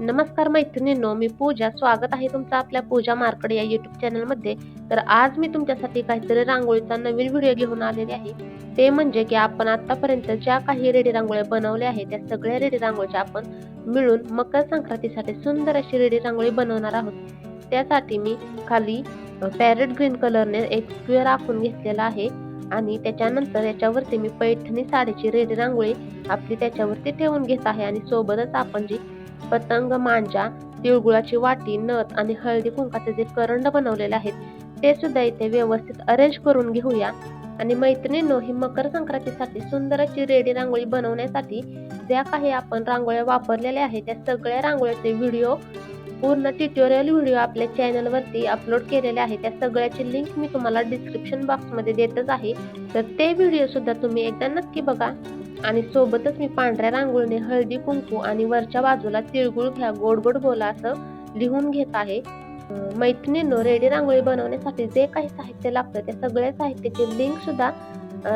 नमस्कार मैत्रिणींनो मी पूजा. स्वागत आहे तुमचं आपल्या पूजा मार्कड या युट्यूब चॅनलमध्ये तर आज मी तुमच्यासाठी काहीतरी रांगोळीचा नवीन व्हिडिओ घेऊन आलेले आहे. ते म्हणजे की आपण आतापर्यंत ज्या काही रेडी रांगोळ्या बनवल्या आहेत त्या सगळ्या रेडी रांगोळीच्या आपण मिळून मकर संक्रांतीसाठी सुंदर अशी रेडी रांगोळी बनवणार आहोत. त्यासाठी मी खाली पॅरेट ग्रीन कलरने एक स्क्वेअर आखून घेतलेला आहे आणि त्याच्यानंतर याच्यावरती मी पैठणी साडीची रेडी रांगोळी आपली त्याच्यावरती ठेवून घेत आहे आणि सोबतच आपण जी पतंग मांजा तिळगुळाची वाटी नथ आणि हळदी कुंकाचे जे करंड बनवलेले आहेत ते सुद्धा इथे व्यवस्थित अरेंज करून घेऊया. आणि मैत्रिणींनो ही मकर संक्रांतीसाठी सुंदर अशी रेडी रांगोळी बनवण्यासाठी ज्या काही आपण रांगोळ्या वापरलेल्या आहेत त्या सगळ्या रांगोळ्याचे व्हिडिओ पूर्ण ट्युटोरियल व्हिडिओ आपल्या चॅनलवरती अपलोड केलेले आहे त्या सगळ्याची लिंक मी तुम्हाला डिस्क्रिप्शन बॉक्समध्ये देतच आहे. तर ते व्हिडिओ सुद्धा तुम्ही एकदा नक्की बघा. आणि सोबतच मी पांढऱ्या रांगोळीने हळदी कुंकू आणि वरच्या बाजूला तिळगुळ घ्या गोड गोड बोला असं लिहून घेत आहे. मैत्रिणींनो रेडी रांगोळी बनवण्यासाठी जे काही साहित्य लागतं त्या सगळ्या साहित्याची लिंक सुद्धा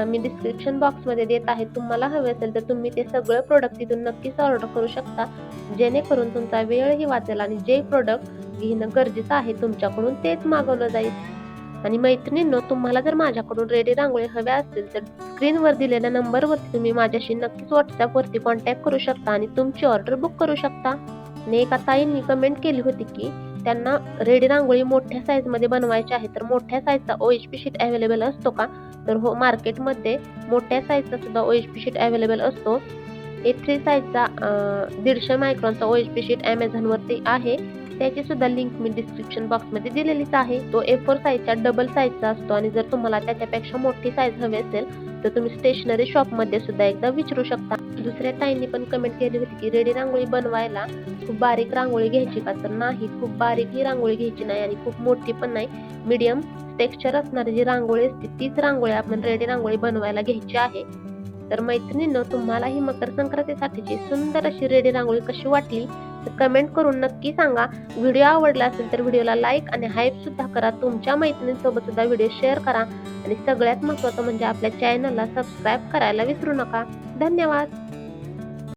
मी डिस्क्रिप्शन बॉक्समध्ये देत आहे. तुम्हाला हवे असेल तर तुम्ही ते सगळं प्रोडक्ट तिथून नक्कीच ऑर्डर करू शकता. जेणेकरून तुमचा वेळही वाचेल आणि जे प्रोडक्ट घेणं गरजेचं आहे तुमच्याकडून तेच मागवलं जाईल. आणि मैत्रिणींनो तुम्हाला जर माझ्याकडून रेडी रांगोळी हव्या असतील तर स्क्रीनवर दिलेल्या नंबरवरती तुम्ही माझ्याशी नक्कीच व्हॉट्सअपवरती कॉन्टॅक्ट करू शकता आणि तुमची ऑर्डर बुक करू शकता. आणि एका ताईंनी कमेंट केली होती की त्यांना रेडी रांगोळी मोठ्या साईजमध्ये बनवायची आहे तर मोठ्या साईजचा O H P sheet available असतो का? तर हो मार्केटमध्ये मोठ्या साईजचा सुद्धा O H P sheet available असतो. ए थ्री साईजचा दीडशे मायक्रॉनचा ओ एच पी शीट ॲमेझॉनवरती आहे. त्याची सुद्धा लिंक मी डिस्क्रिप्शन बॉक्समध्ये दिलेलीच आहे. तो ए फोर साईजच्या डबल साईजचा असतो आणि जर तुम्हाला त्याच्यापेक्षा मोठी साईज हवी असेल तर तुम्ही स्टेशनरी शॉपमध्ये सुद्धा एकदा विचारू शकता. दुसऱ्या ताईंनी पण कमेंट केली होती की रेडी रांगोळी बनवायला खूप बारीक रांगोळी घ्यायची का? तर नाही खूप बारीक ही रांगोळी घ्यायची नाही आणि खूप मोठी पण नाही. मीडियम टेक्स्चर असणारी जी रांगोळी असते तीच रांगोळी आपण रेडी रांगोळी बनवायला घ्यायची आहे. तर मैत्रिणींनो तुम्हाला ही मकर संक्रांतीसाठीची सुंदर अशी रेडी रांगोळी कशी वाटली? तर कमेंट करून नक्की सांगा. व्हिडिओ आवडला असेल तर व्हिडिओला लाईक आणि हाईप सुद्धा करा. तुमच्या मैत्रिणींसोबत सुद्धा व्हिडिओ शेअर करा. आणि सगळ्यात महत्त्वाचं म्हणजे आपल्या चॅनलला सबस्क्राईब करायला विसरू नका. धन्यवाद.